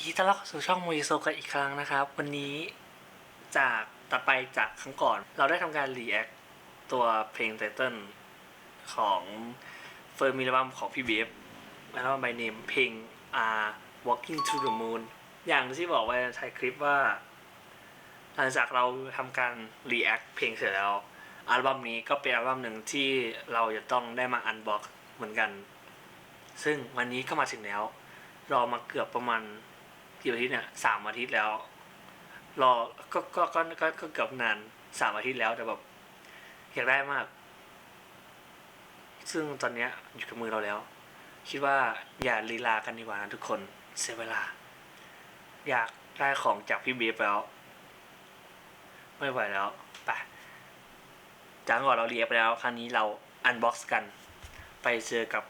ยินดีต้อนรับสู่ช่องโมยิโซกันอีกครั้งนะครับ วันนี้จากตัดไปจากครั้งก่อน เราได้ทำการรีแอคตัวเพลงไตเติ้ลของเฟิร์มิลบัมของพี่เบฟแล้วบายเนมเพลง R Walking to the Moon อย่างที่บอกไว้ในท้ายคลิปว่า หลังจากเราทำการรีแอคเพลงเสร็จแล้วอัลบั้มนี้ก็เป็นอัลบั้มหนึ่งที่เราจะต้องได้มาอันบ็อกเหมือนกัน ซึ่งวันนี้ก็มาถึงแล้ว รอมาเกือบประมาณ กี่อาทิตย์เนี่ยสามอาทิตย์แล้ว รอก็ก็ก็ก็ก็เกือบนานสามอาทิตย์แล้วแต่แบบอยากได้มาก ซึ่งตอนเนี้ยอยู่กับมือเราแล้ว คิดว่าอย่าลีลากันดีกว่านะทุกคนเสียเวลา อยากได้ของจากพี่เบฟแล้ว ไม่ไหวแล้วไปจากก่อนเราเรียบไปแล้ว ครั้งนี้เราอันบ็อกซ์กัน ไปเจอกับ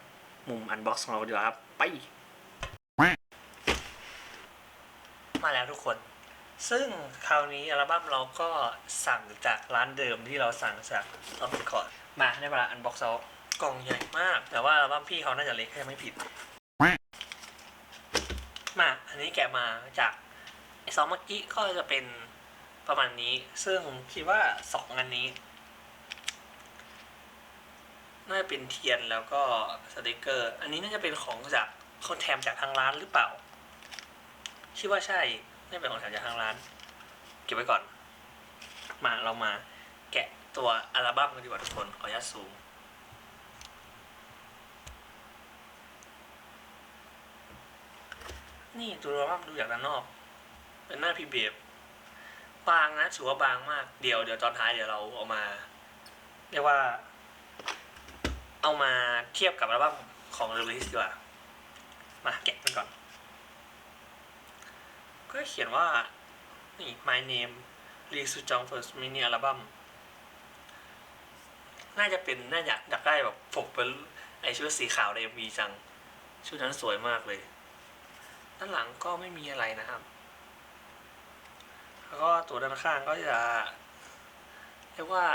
มุมอันบ็อกซ์ของเราดีกว่าครับ ไป มาแล้วทุกคน ซึ่งคราวนี้อัลบั้มเราก็สั่งจากร้านเดิมที่เราสั่งจากรอบก่อนมาได้เวลาอันบ็อกซ์กล่องใหญ่มาก แต่ว่าอัลบั้มพี่เขาน่าจะเล็กถ้าไม่ผิด มาอันนี้แกะมาจากไอซองเมื่อกี้ก็จะเป็นประมาณนี้ ซึ่งคิดว่าสองอันนี้น่าจะเป็นเทียนแล้วก็สติกเกอร์ อันนี้น่าจะเป็นของจากเขาแถมจากทางร้านหรือเปล่า คิดว่าใช่น่เป็นของแถมจากทางร้าน เก็บไว้ก่อน มาเรามาแกะตัวอัลบั้มกันดีกว่าทุกคน ขออนุญาตซูมนี่ตัวอัลบั้มดูจากด้านนอก เป็นหน้าพีเบบางนะถือว่าบางมาก เดี๋ยวเดี๋ยวตอนท้ายเดี๋ยวเราเอามา เรียกว่า เอามาเทียบกับอัลบั้มของเรลิสดีกว่า มาแกะกันก่อน ก็เขียนว่านี่ my name Lee Soo Jong first mini album น่าจะเป็นน่าอยากอยากได้แบบผมเป็นไอชุดสีขาวใน MV จัง ชุดนั้นสวยมากเลย ด้านหลังก็ไม่มีอะไรนะครับ แล้วก็ตัวด้านข้างก็จะ เรียกว่า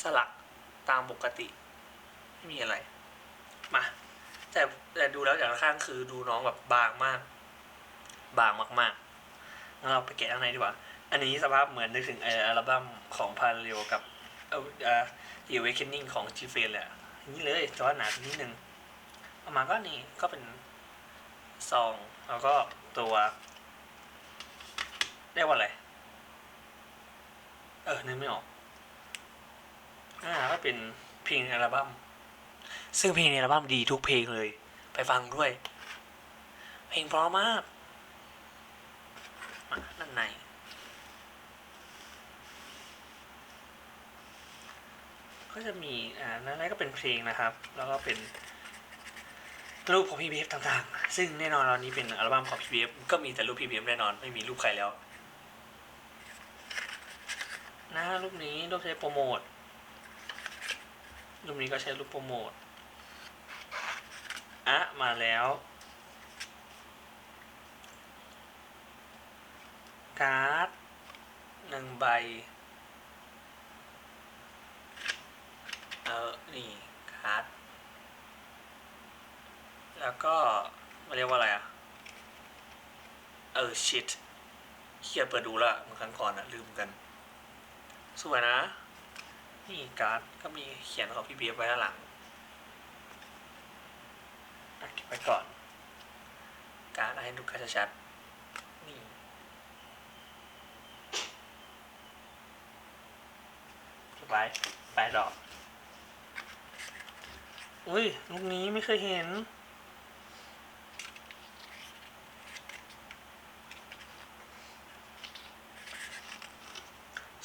สลักตามปกติ ไม่มีอะไร มา แต่แต่ดูแล้วจากข้างคือดูน้องแบบบางมาก บางมากๆงั้นเราไปแกะข้างในดีกว่า อันนี้สภาพเหมือนนึกถึงอัลบั้มของพาเรียวกับเอ่อเอ่อ The Awakening ของจีเฟนเละอย่างนี้เลยจอหนานิดนึงออกมาก็นี่ก็เป็นซองแล้วก็ตัว เรียกว่าอะไร เออนึกไม่ออกอ่าก็เป็นเพลงอัลบั้มซึ่งเพลงในอัลบั้มดีทุกเพลงเลย ไปฟังด้วย เพลงเพราะมาก ด้านใน ก็จะมีอ่านั่นก็เป็นเพลงนะครับ แล้วก็เป็นรูปของพี่เบฟต่างๆ ซึ่งแน่นอนตอนนี้เป็นอัลบั้มของพี่เบฟก็มีแต่รูปพี่เบฟแน่นอน ไม่มีรูปใครแล้วน้ารูปนี้รูปใช้โปรโมท รูปนี้ก็ใช้รูปโปรโมท อะ มาแล้ว การ์ดหนึ่งใบ เออ นี่การ์ด แล้วก็มาเรียกว่าอะไรอะเออ ชิตเขียนเปิดดูละเมื่อครั้งก่อนอะลืมกัน สวยนะ นี่การ์ด ก็มีเขียนของพี่เบียไว้ด้านหลังอะเก็บไว้ก่อน การ์ดให้ดูกันชัดๆนี่ ไว้ไปดอก อุ้ย ลูกนี้ไม่เคยเห็น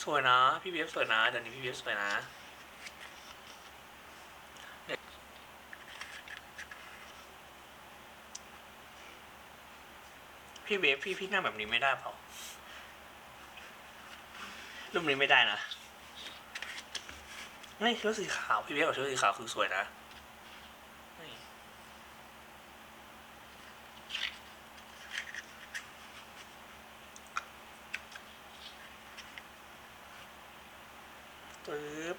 สวยนะ พี่เบียบสวยนะ เดี๋ยวนี้พี่เบียบสวยนะพี่เวฟพี่พี่หน้าแบบนี้ไม่ได้เปล่ารูปนี้ไม่ได้นะ นี่ชุดสีขาว พี่เวฟกับชุดสีขาวคือสวยนะปึ๊บ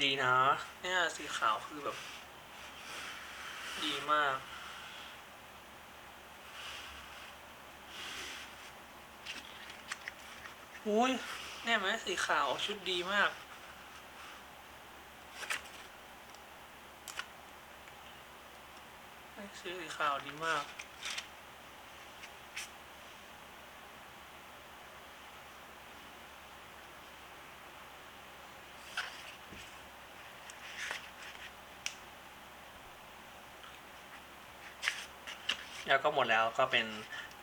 ดีนะ เนี่ยสีขาวคือแบบ ดีมาก อุ้ยเนี่ไหมสีขาวชุดดีมาก ซื้อสีขาวดีมากแล้วก็หมดแล้วก็เป็น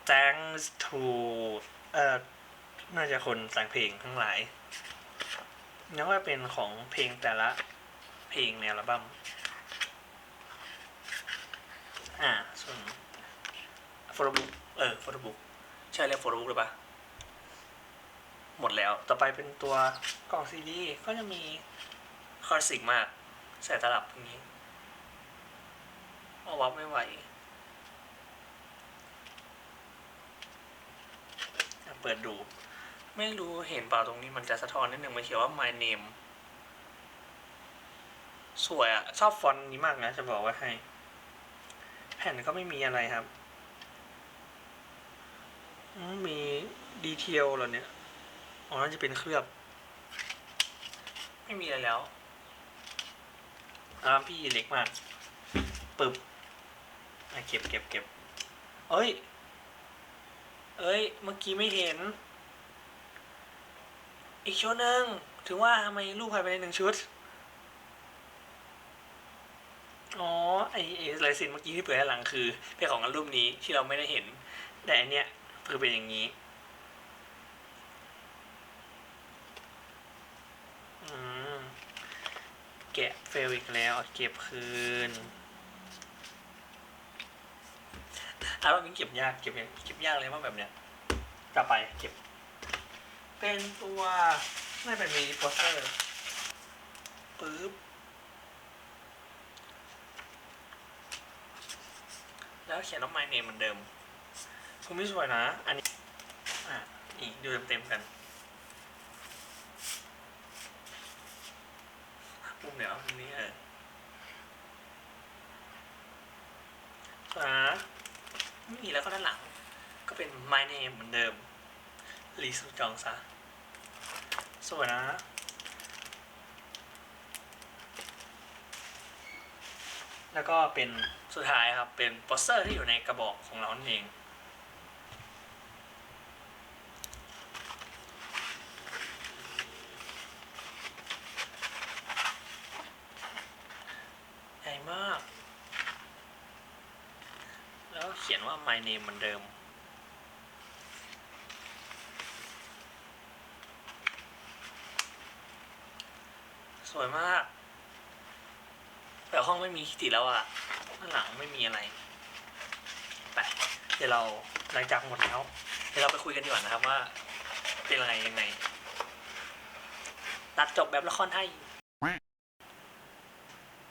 thanks to เอ่อ น่าจะคนแต่งเพลงทั้งหลายแล้วก็เป็นของเพลงแต่ละเพลงในอัลบั้ม อ่า ส่วนโฟโต้บุ๊กเออโฟโต้บุ๊กใช่เรียกโฟโต้บุ๊กเลยปะหมดแล้ว ต่อไปเป็นตัวกล่องซีดีก็จะมีคลาสสิกมาก ใส่ตลับตรงนี้ เอาวับไม่ไหว เปิดดู ไม่รู้เห็นเปล่าตรงนี้มันจะสะท้อนนิดนึงมันเขียนว่า my name สวยอะชอบฟอนต์นี้มากนะ จะบอกว่าให้ แผ่นก็ไม่มีอะไรครับ มีดีเทลเหรอเนี่ยอ๋อน่าจะเป็นเคลือบ ไม่มีอะไรแล้วอ่าพี่เล็กมากปึบอะเก็บเก็บเก็บเอ้ย เอ้ย เมื่อกี้ไม่เห็น อีกชุดหนึ่งถึงว่าทำไมรูปหายไปในหนึ่งชุด อ๋อไอไอลายเซ็นเมื่อกี้ที่เปิดด้านหลังคือเป็นของอันรูปนี้ที่เราไม่ได้เห็น แต่อันเนี้ยคือเป็นอย่างนี้แกะเฟลอีกแล้วเก็บคืนอันนี้เก็บยากเก็บยังเก็บยากเลยว่าแบบเนี้ยต่อไปเก็บ เป็นตัวน่าเป็นมีโปสเตอร์ปึ๊บแล้วเขียนว่า my name เหมือนเดิมคุณไม่สวยนะ อันนี้ อะ นี่ ดูเต็มๆกันมุมเดี๋ยวนี้เออสวยนะไม่แล้วก็ด้านหลัง ก็เป็น my name เหมือนเดิม ลีซูจองซะสวยนะแล้วก็เป็นสุดท้ายครับ เป็นโปสเตอร์ที่อยู่ในกระบอกของเราเอง ใหญ่มาก แล้วเขียนว่า my name เหมือนเดิม วยมาก แต่ห้องไม่มีคิติแล้วอะข้างหลังไม่มีอะไรไปเดี๋ยวเราหลังจากหมดแล้ว เดี๋ยวเราไปคุยกันดีกว่านะครับว่า เป็นอะไรยังไงตัดจบแบบละครไทย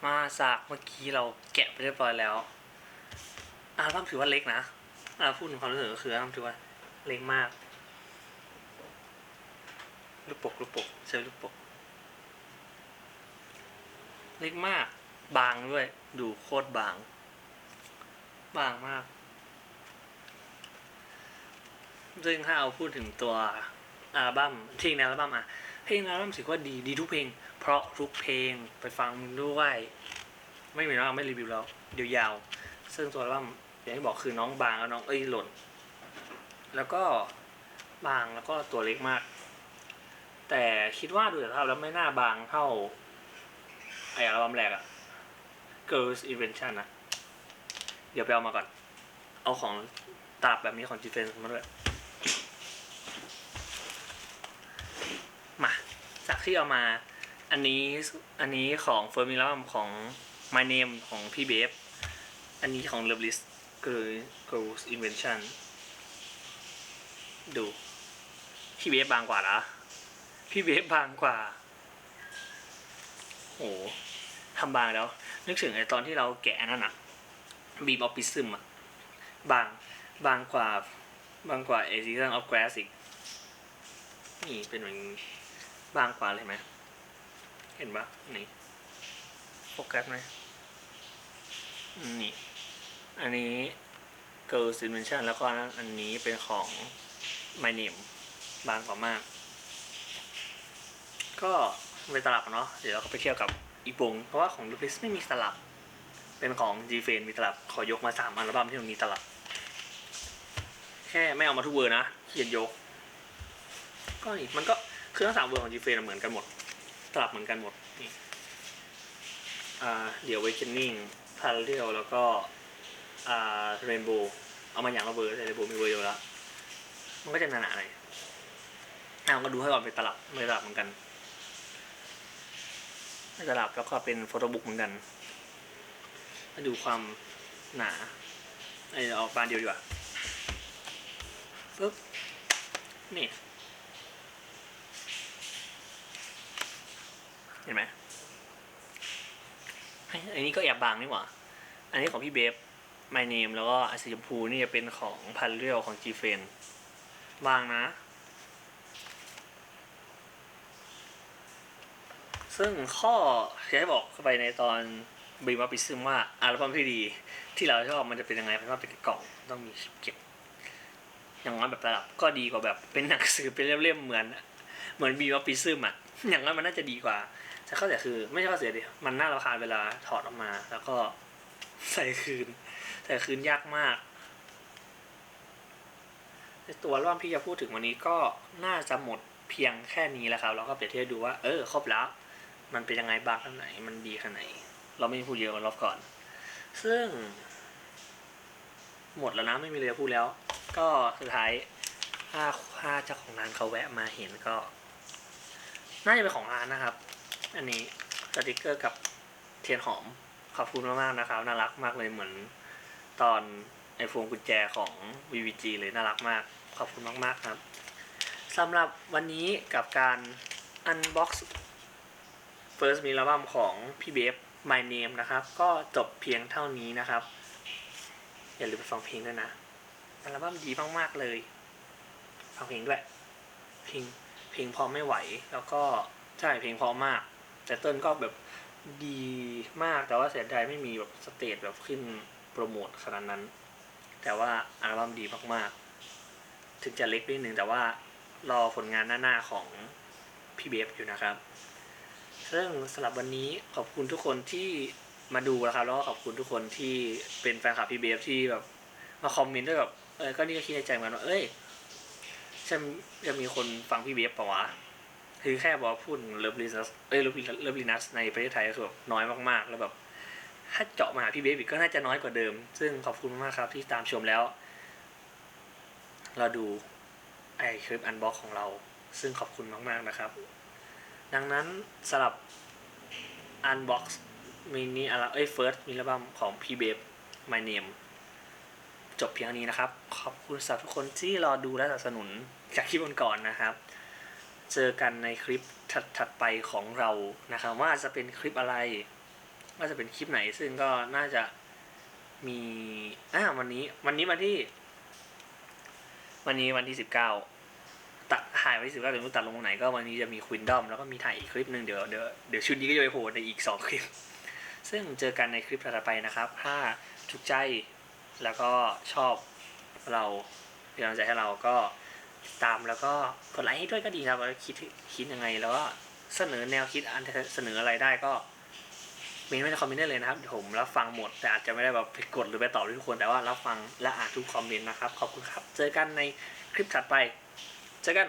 มาสากเมื่อกี้เราแกะไปเรียบร้อยแล้วอัลบั้มถือว่าเล็กนะอ่าพูดถึงความรู้สึกก็คืออัลบั้มถือว่าเล็กมาก ลูกปกลูกปกใช้ลูกปก เล็กมาก บางด้วย ดูโคตรบาง บางมาก ซึ่งถ้าเอาพูดถึงตัวอัลบั้มเพลงในอัลบั้มอะเพลงในอัลบั้มถือว่าดีดีทุกเพลง เพราะทุกเพลงไปฟังด้วย ไม่มีว่าไม่รีวิวแล้ว เดี๋ยวยาว ซึ่งตัวอัลบั้มอย่างที่บอกคือน้องบางแล้วน้องเอ้ยหล่น แล้วก็บางแล้วก็ตัวเล็กมาก แต่คิดว่าดูจากภาพแล้วไม่น่าบางเท่า ไออัลบั้มแรกอะ Girls Invention อะเดี๋ยวไปเอามาก่อน เอาของตลับแบบนี้ของ g f e n มาด้วย มา จากที่เอามา อันนี้ อันนี้ของ f e r m i l a ของ My Name ของพี่เบฟ อันนี้ของ Love List Girl- Girls Invention ดู พี่เบฟบางกว่าละพี่เบฟบางกว่า โหทำบางแล้ว นึกถึงไอตอนที่เราแกะนั่นอะบีบออฟฟิซึมอะบางบางกว่าบางกว่าเอซิซันออฟแกรสอีกนี่เป็นเหมือนบางกว่าเลยไหมเห็นปะนี่โฟกัสไหมนี่ อันนี้ Girls Invention แล้วก็อันนี้เป็นของ My Name บางกว่ามาก ก็ ไปตลับเนาะเดี๋ยวเราไปเที่ยวกับอีปงเพราะว่าของ l u p i s ไม่มีตลับ เป็นของ G f a n มีตลับขอยกมาสามอัลบั้มที่มันมีตลับ แค่ไม่เอามาทุกเวอร์นะเขียนยก ก็นี่มันก็คือทั้งสามเวอร์ของ G f a n เหมือนกันหมด ตลับเหมือนกันหมดนี่อ่าเดี๋ยว Awakening Parallel แล้วก็อ่า Rainbow เอามาอย่างละเวอร์แต่ Rainbow มีเวอร์เดียวล้วมันก็จะหนาๆหน่อยอ่าก็ดูให้ก่อนเป็นตลับไม่ตลับเหมือนกัน ไม่ตลับแล้วก็เป็นโฟโต้บุ๊กเหมือนกันมาดูความหนาไอ้เอาบานเดียวดีกว่าปึ๊บนี่ เห็นไหมอันนี้ก็แอบบางนี่หว่า อันนี้ของพี่เบฟ My Name แล้วก็อสีชมพูนี่จะเป็นของพันเรียวของ G f r i e n บางนะ ซึ่งข้อที่ให้บอกไปในตอนบีมาปิซึมว่าอัลบั้มที่ดี ที่เราชอบมันจะเป็นยังไงเพราะว่าเป็นกล่องต้องมีเก็บ อย่างนั้นแบบระดับก็ดีกว่าแบบเป็นหนังสือเป็นเล่มๆเหมือน เหมือนบีมาปิซึมอะอย่างนั้นมันน่าจะดีกว่าแต่ข้อเสียคือไม่ใช่ข้อเสียดิมันน่ารำคาญเวลาถอดออกมา แล้วก็ใส่คืนใส่คืนยากมากในตัวร่วมที่จะพูดถึงวันนี้ก็น่าจะหมดเพียงแค่นี้แล้วครับ แล้วก็เปรียบเทียบดูว่า เออ ครบแล้ว มันเป็นยังไงบ้างขนาดไหน มันดีขนาดไหน เราไม่พูดเยอะกว่ารอบก่อน ซึ่ง หมดแล้วนะไม่มีเลยพูดแล้ว ก็สุดท้ายถ้าถ้าเจ้าของร้านเขาแวะมาเห็นก็ น่าจะเป็นของร้านนะครับ อันนี้สติกเกอร์กับเทียนหอม ขอบคุณมากๆนะครับ น่ารักมากเลยเหมือนตอนไอโฟนกุญแจของ VVG เลยน่ารักมาก ขอบคุณมากๆครับสำหรับวันนี้กับการ unbox first มีอัลบั้มของพี่เบฟ My Name นะครับ ก็จบเพียงเท่านี้นะครับ อย่าลืมไปฟังเพลงด้วยนะ อัลบั้มดีมาก ๆ เลย ฟังเพลงด้วย เพลงเพลงพอไม่ไหว แล้วก็ใช่เพลงพอมาก แต่เต้นก็แบบดีมากแต่ว่าเสียดายไม่มีแบบสเตจแบบขึ้นโปรโมทขนาดนั้น แต่ว่าอัลบั้มดีมากๆ ถึงจะเล็กนิดนึงแต่ว่ารอผลงานหน้าๆของพี่เบฟอยู่นะครับ ซึ่งสำหรับวันนี้ขอบคุณทุกคนที่มาดูนะครับแล้วก็ขอบคุณทุกคนที่เป็นแฟนคลับพี่เบฟที่แบบมาคอมเมนต์ด้วยแบบเออก็นี่ก็คิดในใจเหมือนกันว่าเอ้ยจะจะมีคนฟังพี่เบฟปะวะคือแค่บอกพูดเลิฟลินัสเอ้ยเลิฟเลิฟลินัสในประเทศไทยก็คือแบบน้อยมากๆ แล้วแบบถ้าเจาะมาหาพี่เบฟอีกก็น่าจะน้อยกว่าเดิม ซึ่งขอบคุณมากครับที่ตามชมแล้ว เราดูไอคลิปอันบ็อกของเรา ซึ่งขอบคุณมากๆนะครับ ดังนั้นสำหรับ Unbox มินิอะไรเอ้ย First มิลบัมของพี่เบฟ My Name จบเพียงนี้นะครับ ขอบคุณสำหรับทุกคนที่รอดูและสนับสนุนจากคลิปก่อนๆนะครับ เจอกันในคลิปถัดๆไปของเรานะครับ ว่าจะเป็นคลิปอะไร ว่าจะเป็นคลิปไหนซึ่งก็น่าจะมีอ่าวันนี้วันนี้วันที่ วันนี้วันที่สิบเก้า ตัดถ่ายไว้สิบเก้าเดี๋ยวไม่รู้ตัดลงตรงไหนก็วันนี้จะมีควินดอมแล้วก็มีถ่ายอีกคลิปหนึ่งเดี๋ยวเดี๋ยวเดี๋ยวชุดนี้ก็จะไปโผล่ในอีกสองคลิป ซึ่งเจอกันในคลิปถัดไปนะครับ ถ้าถูกใจแล้วก็ชอบเราเป็นกำลังใจให้เราก็ตามแล้วก็กดไลค์ให้ด้วยก็ดีครับว่าคิดคิดยังไงแล้วก็เสนอแนวคิดอันเสนออะไรได้ก็เมนไว้ในคอมเมนต์ได้เลยนะครับเดี๋ยวผมรับฟังหมดแต่อาจจะไม่ได้แบบไปกดหรือไปตอบทุกคนแต่ว่ารับฟังและอ่านทุกคอมเมนต์นะครับขอบคุณครับ เจอกันในคลิปถัดไป เจอกัน